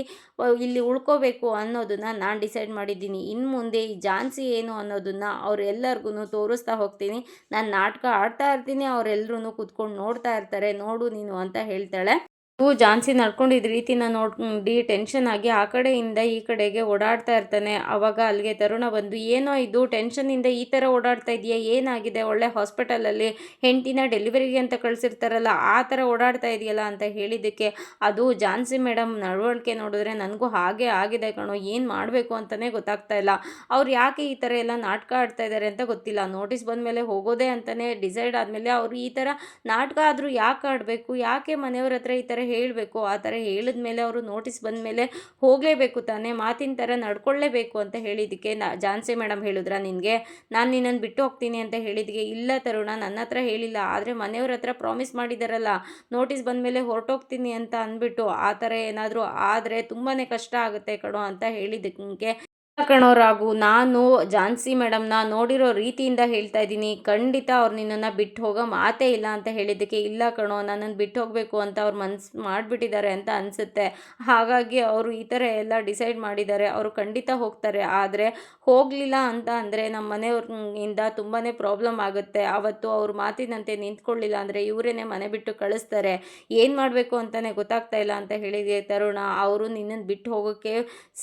ಇಲ್ಲಿ ಉಳ್ಕೋಬೇಕು ಅನ್ನೋದನ್ನು ನಾನು ಡಿಸೈಡ್ ಮಾಡಿದ್ದೀನಿ. ಇನ್ನು ಮುಂದೆ ಈ ಜಾನ್ಸಿ ಏನು ಅನ್ನೋದನ್ನು ಅವರೆಲ್ಲರಿಗೂ ತೋರಿಸ್ತಾ ಹೋಗ್ತೀನಿ. ನಾನು ನಾಟಕ ಆಡ್ತಾ ಇರ್ತೀನಿ ಅವರೆಲ್ಲರೂ ಕೂತ್ಕೊಂಡು ನೋಡ್ತಾ ಇರ್ತಾರೆ, ನೋಡು ನೀನು ಅಂತ ಹೇಳ್ತಾಳೆ. ಹೂ ಜಾನ್ಸಿ ನಡ್ಕೊಂಡಿದ್ದ ರೀತಿನ ನೋಡಿ ಟೆನ್ಷನ್ ಆಗಿ ಆ ಕಡೆಯಿಂದ ಈ ಕಡೆಗೆ ಓಡಾಡ್ತಾ ಇರ್ತಾನೆ. ಅವಾಗ ಅಲ್ಲಿಗೆ ತರುಣ ಬಂದು, ಏನೋ ಇದು ಟೆನ್ಷನಿಂದ ಈ ಥರ ಓಡಾಡ್ತಾ ಇದೆಯಾ ಏನಾಗಿದೆ? ಒಳ್ಳೆ ಹಾಸ್ಪಿಟಲಲ್ಲಿ ಹೆಂಡತಿನ ಡೆಲಿವರಿಗೆ ಅಂತ ಕಳಿಸಿರ್ತಾರಲ್ಲ, ಆ ಥರ ಓಡಾಡ್ತಾ ಇದೆಯಲ್ಲ? ಅಂತ ಹೇಳಿದ್ದಕ್ಕೆ, ಅದು ಜಾನ್ಸಿ ಮೇಡಮ್ ನಡವಳಿಕೆ ನೋಡಿದ್ರೆ ನನಗೂ ಹಾಗೆ ಆಗಿದೆ ಕಣೋ, ಏನು ಮಾಡಬೇಕು ಅಂತಲೇ ಗೊತ್ತಾಗ್ತಾ ಇಲ್ಲ. ಅವ್ರು ಯಾಕೆ ಈ ಥರ ಎಲ್ಲ ನಾಟಕ ಆಡ್ತಾ ಇದ್ದಾರೆ ಅಂತ ಗೊತ್ತಿಲ್ಲ. ನೋಟಿಸ್ ಬಂದಮೇಲೆ ಹೋಗೋದೇ ಅಂತಲೇ ಡಿಸೈಡ್ ಆದಮೇಲೆ ಅವರು ಈ ಥರ ನಾಟಕ ಆದರೂ ಯಾಕೆ ಆಡಬೇಕು? ಯಾಕೆ ಮನೆಯವ್ರ ಹತ್ರ ಈ ಥರ ಹೇಳಬೇಕು, ಆ ಥರ ಹೇಳಿದ ಮೇಲೆ ಅವರು ನೋಟಿಸ್ ಬಂದ ಮೇಲೆ ಹೋಗಲೇಬೇಕು ತಾನೇ, ಮಾತಿನ ಥರ ನಡ್ಕೊಳ್ಳೇಬೇಕು ಅಂತ ಹೇಳಿದ್ದಕ್ಕೆ ನಾ, ಜಾನ್ಸಿ ಮೇಡಮ್ ಹೇಳಿದ್ರ ನಿನಗೆ? ನಾನು ನಿನ್ನನ್ನು ಬಿಟ್ಟು ಹೋಗ್ತೀನಿ ಅಂತ ಹೇಳಿದ್ಗೆ ಇಲ್ಲ ತರುಣ, ನನ್ನ ಹತ್ರ ಹೇಳಿಲ್ಲ, ಆದರೆ ಮನೆಯವ್ರ ಹತ್ರ ಪ್ರಾಮಿಸ್ ಮಾಡಿದಾರಲ್ಲ ನೋಟಿಸ್ ಬಂದ ಮೇಲೆ ಹೊರಟೋಗ್ತೀನಿ ಅಂತ ಅಂದ್ಬಿಟ್ಟು ಆ ಥರ ಏನಾದರೂ ಆದರೆ ತುಂಬಾ ಕಷ್ಟ ಆಗುತ್ತೆ ಕಣೋ ಅಂತ ಹೇಳಿದ್ದಕ್ಕೆ ಕಣೋ ರಾಘು ನಾನು ಝಾನ್ಸಿ ಮೇಡಮ್ನ ನೋಡಿರೋ ರೀತಿಯಿಂದ ಹೇಳ್ತಾ ಇದ್ದೀನಿ. ಖಂಡಿತ ಅವ್ರು ನಿನ್ನನ್ನು ಬಿಟ್ಟು ಹೋಗೋ ಮಾತೇ ಇಲ್ಲ ಅಂತ ಹೇಳಿದ್ದಕ್ಕೆ ಇಲ್ಲ ಕಣೋ ನನ್ನನ್ನು ಬಿಟ್ಟು ಹೋಗಬೇಕು ಅಂತ ಅವ್ರು ಮನ್ಸು ಮಾಡಿಬಿಟ್ಟಿದ್ದಾರೆ ಅಂತ ಅನಿಸುತ್ತೆ. ಹಾಗಾಗಿ ಅವರು ಈ ಥರ ಎಲ್ಲ ಡಿಸೈಡ್ ಮಾಡಿದ್ದಾರೆ. ಅವರು ಖಂಡಿತ ಹೋಗ್ತಾರೆ. ಆದರೆ ಹೋಗಲಿಲ್ಲ ಅಂತ ಅಂದರೆ ನಮ್ಮ ಮನೆಯವ್ರಿಂದ ತುಂಬಾ ಪ್ರಾಬ್ಲಮ್ ಆಗುತ್ತೆ. ಆವತ್ತು ಅವ್ರ ಮಾತಿನಂತೆ ನಿಂತ್ಕೊಳ್ಳಿಲ್ಲ ಅಂದರೆ ಇವರೇನೆ ಮನೆ ಬಿಟ್ಟು ಕಳಿಸ್ತಾರೆ. ಏನು ಮಾಡಬೇಕು ಅಂತಲೇ ಗೊತ್ತಾಗ್ತಾ ಇಲ್ಲ ಅಂತ ಹೇಳಿದೆ ತರುಣ. ಅವರು ನಿನ್ನನ್ನು ಬಿಟ್ಟು ಹೋಗೋಕ್ಕೆ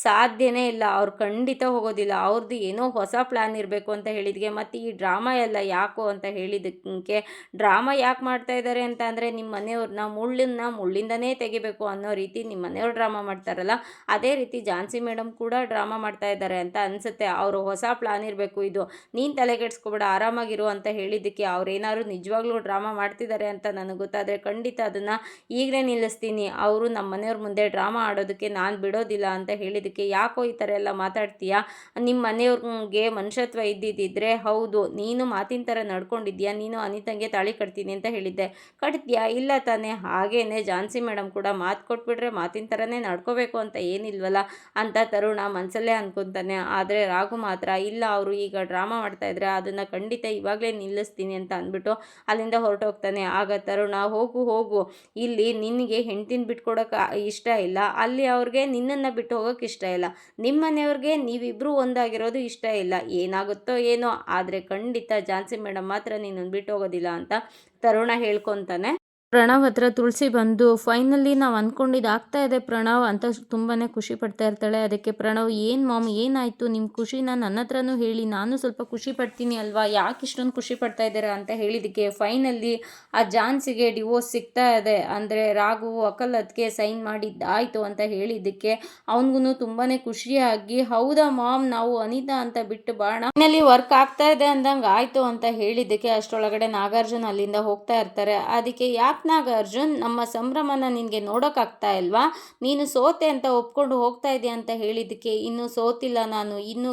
ಸಾಧ್ಯನೇ ಇಲ್ಲ. ಅವ್ರು ಖಂಡಿತ ಖಂಡಿತ ಹೋಗೋದಿಲ್ಲ. ಅವ್ರದ್ದು ಏನೋ ಹೊಸ ಪ್ಲ್ಯಾನ್ ಇರಬೇಕು ಅಂತ ಹೇಳಿದ್ಗೆ, ಮತ್ತು ಈ ಡ್ರಾಮಾ ಎಲ್ಲ ಯಾಕೋ ಅಂತ ಹೇಳಿದಕ್ಕೆ ಡ್ರಾಮಾ ಯಾಕೆ ಮಾಡ್ತಾ ಇದ್ದಾರೆ ಅಂತ ಅಂದರೆ ನಿಮ್ಮ ಮನೆಯವ್ರನ್ನ ಮುಳ್ಳನ್ನ ಮುಳ್ಳಿಂದನೇ ತೆಗಿಬೇಕು ಅನ್ನೋ ರೀತಿ ನಿಮ್ಮ ಮನೆಯವ್ರು ಡ್ರಾಮಾ ಮಾಡ್ತಾರಲ್ಲ, ಅದೇ ರೀತಿ ಝಾನ್ಸಿ ಮೇಡಮ್ ಕೂಡ ಡ್ರಾಮಾ ಮಾಡ್ತಾ ಇದ್ದಾರೆ ಅಂತ ಅನಿಸುತ್ತೆ. ಅವರು ಹೊಸ ಪ್ಲ್ಯಾನ್ ಇರಬೇಕು ಇದು. ನೀನು ತಲೆಗೆಡ್ಸ್ಕೊಬೇಡ ಆರಾಮಾಗಿರು ಅಂತ ಹೇಳಿದ್ದಕ್ಕೆ ಅವ್ರೇನಾದ್ರು ನಿಜವಾಗ್ಲೂ ಡ್ರಾಮಾ ಮಾಡ್ತಿದ್ದಾರೆ ಅಂತ ನನಗೆ ಗೊತ್ತಾದರೆ ಖಂಡಿತ ಅದನ್ನು ಈಗಲೇ ನಿಲ್ಲಿಸ್ತೀನಿ. ಅವರು ನಮ್ಮ ಮನೆಯವ್ರ ಮುಂದೆ ಡ್ರಾಮಾ ಆಡೋದಕ್ಕೆ ನಾನು ಬಿಡೋದಿಲ್ಲ ಅಂತ ಹೇಳಿದ್ದಕ್ಕೆ ಯಾಕೋ ಈ ಥರ ಎಲ್ಲ ಮಾತಾಡ್ತೀನಿ ಮಾಡ್ತೀಯಾ? ನಿಮ್ಮ ಮನೆಯವ್ರಿಗೆ ಮನುಷ್ಯತ್ವ ಇದ್ದಿದ್ದಿದ್ರೆ ಹೌದು, ನೀನು ಮಾತಿನ ಥರ ನಡ್ಕೊಂಡಿದ್ಯಾ? ನೀನು ಅನಿತಂಗೆ ತಾಳಿ ಕಟ್ತೀನಿ ಅಂತ ಹೇಳಿದ್ದೆ. ಕಟ್ತೀಯಾ? ಇಲ್ಲ ತಾನೇ. ಹಾಗೇನೆ ಜಾನ್ಸಿ ಮೇಡಮ್ ಕೂಡ ಮಾತು ಕೊಟ್ಬಿಟ್ರೆ ಮಾತಿನ ಥರನೇ ನಡ್ಕೋಬೇಕು ಅಂತ ಏನಿಲ್ವಲ್ಲ ಅಂತ ತರುಣ ಮನಸ್ಸಲ್ಲೇ ಅನ್ಕೊತಾನೆ. ಆದರೆ ರಾಘು ಮಾತ್ರ, ಇಲ್ಲ ಅವರು ಈಗ ಡ್ರಾಮಾ ಮಾಡ್ತಾ ಇದ್ರೆ ಅದನ್ನು ಖಂಡಿತ ಇವಾಗಲೇ ನಿಲ್ಲಿಸ್ತೀನಿ ಅಂತ ಅಂದ್ಬಿಟ್ಟು ಅಲ್ಲಿಂದ ಹೊರಟೋಗ್ತಾನೆ. ಆಗ ತರುಣ, ಹೋಗು ಹೋಗು. ಇಲ್ಲಿ ನಿನಗೆ ಹೆಂಡ್ತಿನ ಬಿಟ್ಕೊಡೋಕೆ ಇಷ್ಟ ಇಲ್ಲ. ಅಲ್ಲಿ ಅವ್ರಿಗೆ ನಿನ್ನನ್ನು ಬಿಟ್ಟು ಹೋಗೋಕೆ ಇಷ್ಟ ಇಲ್ಲ. ನಿಮ್ಮ ಮನೆಯವ್ರಿಗೆ ನೀವಿಬ್ಬರೂ ಒಂದಾಗಿರೋದು ಇಷ್ಟ ಇಲ್ಲ. ಏನಾಗುತ್ತೋ ಏನೋ, ಆದರೆ ಖಂಡಿತ ಝಾನ್ಸಿ ಮೇಡಮ್ ಮಾತ್ರ ನೀನು ಬಿಟ್ಟು ಹೋಗೋದಿಲ್ಲ ಅಂತ ತರುಣ ಹೇಳ್ಕೊತಾನೆ. ಪ್ರಣವ್ ಹತ್ರ ತುಳಸಿ ಬಂದು, ಫೈನಲಿ ನಾವು ಅಂದ್ಕೊಂಡಿದ್ದು ಆಗ್ತಾ ಇದೆ ಪ್ರಣವ್ ಅಂತ ತುಂಬಾ ಖುಷಿ ಪಡ್ತಾ ಇರ್ತಾಳೆ. ಅದಕ್ಕೆ, ಪ್ರಣವ್, ಏನು ಮಾಮ್, ಏನಾಯಿತು? ನಿಮ್ಮ ಖುಷಿನ ನನ್ನ ಹತ್ರನೂ ಹೇಳಿ, ನಾನು ಸ್ವಲ್ಪ ಖುಷಿ ಪಡ್ತೀನಿ ಅಲ್ವಾ? ಯಾಕೆ ಇಷ್ಟೊಂದು ಖುಷಿ ಪಡ್ತಾ ಇದ್ದೀರಾ? ಅಂತ ಹೇಳಿದ್ದಕ್ಕೆ ಫೈನಲಿ ಆ ಜಾನ್ಸಿಗೆ ಡಿವೋರ್ಸ್ ಸಿಗ್ತಾ ಇದೆ ಅಂದರೆ ರಾಘು ಅದಕ್ಕೆ ಸೈನ್ ಮಾಡಿದ್ದಾಯಿತು ಅಂತ ಹೇಳಿದ್ದಕ್ಕೆ ಅವನಿಗೂ ತುಂಬಾ ಖುಷಿಯಾಗಿ, ಹೌದಾ ಮಾಮ್, ನಾವು ಅನಿತಾ ಅಂತ ಬಿಟ್ಟು ಬಾಣ. ಫೈನಲಿ ವರ್ಕ್ ಆಗ್ತಾ ಇದೆ ಅಂದಂಗೆ ಆಯಿತು ಅಂತ ಹೇಳಿದ್ದಕ್ಕೆ ಅಷ್ಟರೊಳಗಡೆ ನಾಗಾರ್ಜುನ ಅಲ್ಲಿಂದ ಹೋಗ್ತಾ ಇರ್ತಾರೆ. ಅದಕ್ಕೆ, ಯಾಕೆ ಯಾಕೆ ನಾಗಾರ್ಜುನ್ ನಮ್ಮ ಸಂಭ್ರಮನ ನಿನಗೆ ನೋಡೋಕ್ಕಾಗ್ತಾ ಇಲ್ವಾ? ನೀನು ಸೋತೆ ಅಂತ ಒಪ್ಕೊಂಡು ಹೋಗ್ತಾ ಇದೆಯಾ ಅಂತ ಹೇಳಿದ್ದಕ್ಕೆ ಇನ್ನೂ ಸೋತಿಲ್ಲ ನಾನು. ಇನ್ನೂ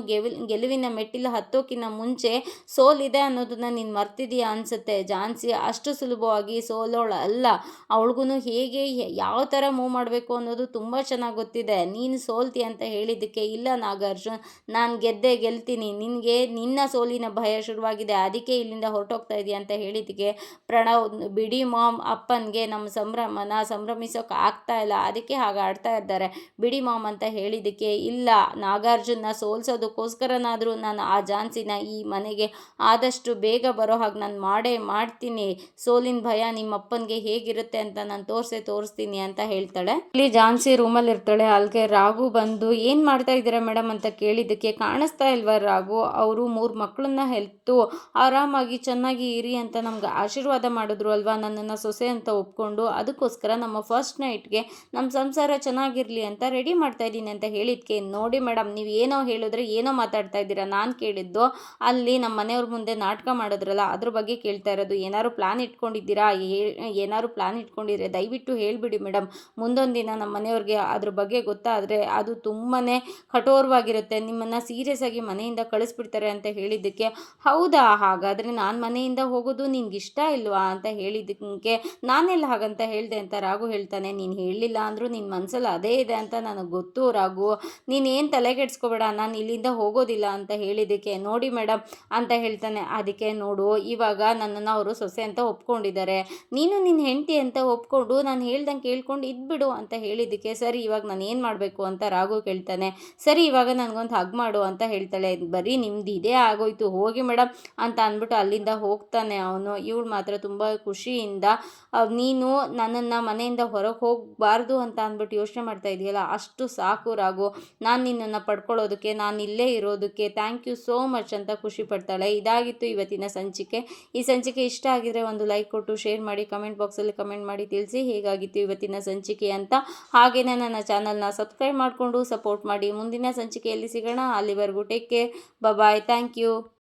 ಗೆಲುವಿನ ಮೆಟ್ಟಿಲು ಹತ್ತೋಕ್ಕಿಂತ ಮುಂಚೆ ಸೋಲಿದೆ ಅನ್ನೋದನ್ನ ನೀನು ಮರ್ತಿದೀಯ ಅನಿಸುತ್ತೆ. ಝಾನ್ಸಿ ಅಷ್ಟು ಸುಲಭವಾಗಿ ಸೋಲೋಳ ಅಲ್ಲ. ಅವಳಿಗೂ ಹೇಗೆ ಯಾವ ಥರ ಮೂವ್ ಮಾಡಬೇಕು ಅನ್ನೋದು ತುಂಬ ಚೆನ್ನಾಗಿ ಗೊತ್ತಿದೆ. ನೀನು ಸೋಲ್ತಿ ಅಂತ ಹೇಳಿದ್ದಕ್ಕೆ ಇಲ್ಲ ನಾಗಾರ್ಜುನ್ ನಾನು ಗೆದ್ದೆ ಗೆಲ್ತೀನಿ. ನಿನಗೆ ನಿನ್ನ ಸೋಲಿನ ಭಯ ಶುರುವಾಗಿದೆ. ಅದಕ್ಕೆ ಇಲ್ಲಿಂದ ಹೊರಟೋಗ್ತಾ ಇದೆಯಾ ಅಂತ ಹೇಳಿದ್ದಕ್ಕೆ ಪ್ರಣವ್, ಬಿಡಿ ಮಾಮ್ ಅಪ್ಪನಿಗೆ ನಮ್ಮ ಸಂಭ್ರಮನ ಸಂಭ್ರಮಿಸೋಕೆ ಆಗ್ತಾ ಇಲ್ಲ, ಅದಕ್ಕೆ ಹಾಗೆ ಆಡ್ತಾ ಇದ್ದಾರೆ. ಬಿಡಿ ಮಾಮ್ ಅಂತ ಹೇಳಿದ್ದಕ್ಕೆ ಇಲ್ಲ ನಾಗಾರ್ಜುನ ಸೋಲ್ಸೋದಕ್ಕೋಸ್ಕರನಾದರೂ ನಾನು ಆ ಝಾನ್ಸಿನ ಈ ಮನೆಗೆ ಆದಷ್ಟು ಬೇಗ ಬರೋ ಹಾಗೆ ನಾನು ಮಾಡೇ ಮಾಡ್ತೀನಿ. ಸೋಲಿನ ಭಯ ನಿಮ್ಮ ಅಪ್ಪನಿಗೆ ಹೇಗಿರುತ್ತೆ ಅಂತ ನಾನು ತೋರಿಸಿ ತೋರಿಸ್ತೀನಿ ಅಂತ ಹೇಳ್ತಾಳೆ. ಇಲ್ಲಿ ಝಾನ್ಸಿ ರೂಮಲ್ಲಿ ಇರ್ತಾಳೆ. ಅಲ್ಲಿಗೆ ರಾಘು ಬಂದು, ಏನು ಮಾಡ್ತಾ ಇದ್ದೀರಾ ಮೇಡಮ್ ಅಂತ ಕೇಳಿದ್ದಕ್ಕೆ, ಕಾಣಿಸ್ತಾ ಇಲ್ವಾ ರಾಘು? ಅವರು ಮೂರು ಮಕ್ಕಳನ್ನ ಹೆಲ್ತು. ಆರಾಮಾಗಿ ಚೆನ್ನಾಗಿ ಇರಿ ಅಂತ ನಮ್ಗೆ ಆಶೀರ್ವಾದ ಮಾಡಿದ್ರು ಅಲ್ವಾ ನನ್ನನ್ನು ಸೊಸೆ ಅಂತ ಒಪ್ಕೊಂಡು ಅದಕ್ಕೋಸ್ಕರ ನಮ್ಮ ಫಸ್ಟ್ ನೈಟ್ಗೆ ನಮ್ಮ ಸಂಸಾರ ಚೆನ್ನಾಗಿರಲಿ ಅಂತ ರೆಡಿ ಮಾಡ್ತಾ ಇದ್ದೀನಿ ಅಂತ ಹೇಳಿದ್ಕೆ. ನೋಡಿ ಮೇಡಮ್ ನೀವು ಏನೋ ಹೇಳಿದ್ರೆ ಏನೋ ಮಾತಾಡ್ತಾ ಇದ್ದೀರಾ? ನಾನು ಕೇಳಿದ್ದು ಅಲ್ಲಿ ನಮ್ಮ ಮನೆಯವ್ರ ಮುಂದೆ ನಾಟಕ ಮಾಡೋದ್ರಲ್ಲ, ಅದ್ರ ಬಗ್ಗೆ ಕೇಳ್ತಾ ಇರೋದು. ಏನಾದ್ರು ಪ್ಲಾನ್ ಇಟ್ಕೊಂಡಿದ್ದೀರಾ? ಏನಾದ್ರು ಪ್ಲಾನ್ ಇಟ್ಕೊಂಡಿದ್ರೆ ದಯವಿಟ್ಟು ಹೇಳಿಬಿಡಿ ಮೇಡಮ್ ಮುಂದೊಂದು ದಿನ ನಮ್ಮ ಮನೆಯವ್ರಿಗೆ ಅದ್ರ ಬಗ್ಗೆ ಗೊತ್ತಾದರೆ ಅದು ತುಂಬಾ ಕಠೋರವಾಗಿರುತ್ತೆ. ನಿಮ್ಮನ್ನು ಸೀರಿಯಸ್ ಆಗಿ ಮನೆಯಿಂದ ಕಳಿಸ್ಬಿಡ್ತಾರೆ ಅಂತ ಹೇಳಿದ್ದಕ್ಕೆ. ಹೌದಾ? ಹಾಗಾದರೆ ನಾನು ಮನೆಯಿಂದ ಹೋಗೋದು ನಿಂಗೆ ಇಷ್ಟ ಇಲ್ವಾ? ಅಂತ ಹೇಳಿದ್ದಕ್ಕೆ ನಾನೆಲ್ಲ ಹಾಗಂತ ಹೇಳಿದೆ ಅಂತ ರಾಘು ಹೇಳ್ತಾನೆ, ನೀನು ಹೇಳಲಿಲ್ಲ ಅಂದರೂ ನಿನ್ನ ಮನಸ್ಸಲ್ಲಿ ಅದೇ ಇದೆ ಅಂತ ನನಗೆ ಗೊತ್ತು ರಾಘು. ನೀನೇನು ತಲೆ ಕೆಡಿಸ್ಕೋಬೇಡ ನಾನು ಇಲ್ಲಿಂದ ಹೋಗೋದಿಲ್ಲ ಅಂತ ಹೇಳಿದ್ದಕ್ಕೆ. ನೋಡಿ ಮೇಡಮ್ ಅಂತ ಹೇಳ್ತಾನೆ. ಅದಕ್ಕೆ ನೋಡು, ಇವಾಗ ನನ್ನನ್ನು ಅವರು ಸೊಸೆ ಅಂತ ಒಪ್ಕೊಂಡಿದ್ದಾರೆ. ನೀನು ನಿನ್ನ ಹೆಂಡತಿ ಅಂತ ಒಪ್ಕೊಂಡು ನಾನು ಹೇಳ್ದಂಗೆ ಕೇಳ್ಕೊಂಡು ಇದ್ಬಿಡು, ಅಂತ ಹೇಳಿದ್ದಕ್ಕೆ. ಸರಿ, ಇವಾಗ ನಾನು ಏನು ಮಾಡಬೇಕು? ಅಂತ ರಾಘು ಕೇಳ್ತಾನೆ. ಸರಿ, ಇವಾಗ ನನಗೊಂದು ಹಗ್ ಮಾಡು, ಅಂತ ಹೇಳ್ತಾಳೆ. ಬರೀ ನಿಮ್ದು ಇದೇ ಆಗೋಯ್ತು, ಹೋಗಿ ಮೇಡಮ್ ಅಂತ ಅಂದ್ಬಿಟ್ಟು ಅಲ್ಲಿಂದ ಹೋಗ್ತಾನೆ ಅವನು. ಇವಳು ಮಾತ್ರ ತುಂಬ ಖುಷಿಯಿಂದ ನೀನು ನನ್ನನ್ನು ಮನೆಯಿಂದ ಹೊರಗೆ ಹೋಗಬಾರ್ದು ಅಂತ ಅಂದ್ಬಿಟ್ಟು ಯೋಚನೆ ಮಾಡ್ತಾ ಇದೆಯಲ್ಲ, ಅಷ್ಟು ಸಾಕು ರಾಗು ನಾನು ನಿನ್ನನ್ನು ಪಡ್ಕೊಳ್ಳೋದಕ್ಕೆ, ನಾನು ಇಲ್ಲೇ ಇರೋದಕ್ಕೆ ಥ್ಯಾಂಕ್ ಯು ಸೋ ಮಚ್ ಅಂತ ಖುಷಿ ಪಡ್ತಾಳೆ. ಇದಾಗಿತ್ತು ಇವತ್ತಿನ ಸಂಚಿಕೆ. ಈ ಸಂಚಿಕೆ ಇಷ್ಟ ಆಗಿದ್ರೆ ಒಂದು ಲೈಕ್ ಕೊಟ್ಟು ಶೇರ್ ಮಾಡಿ ಕಮೆಂಟ್ ಬಾಕ್ಸಲ್ಲಿ ಕಮೆಂಟ್ ಮಾಡಿ ತಿಳಿಸಿ ಹೇಗಾಗಿತ್ತು ಇವತ್ತಿನ ಸಂಚಿಕೆ ಅಂತ. ಹಾಗೆಯೇ ನನ್ನ ಚಾನಲ್ನ ಸಬ್ಸ್ಕ್ರೈಬ್ ಮಾಡಿಕೊಂಡು ಸಪೋರ್ಟ್ ಮಾಡಿ. ಮುಂದಿನ ಸಂಚಿಕೆಯಲ್ಲಿ ಸಿಗೋಣ. ಅಲ್ಲಿವರೆಗೂ take care bye thank you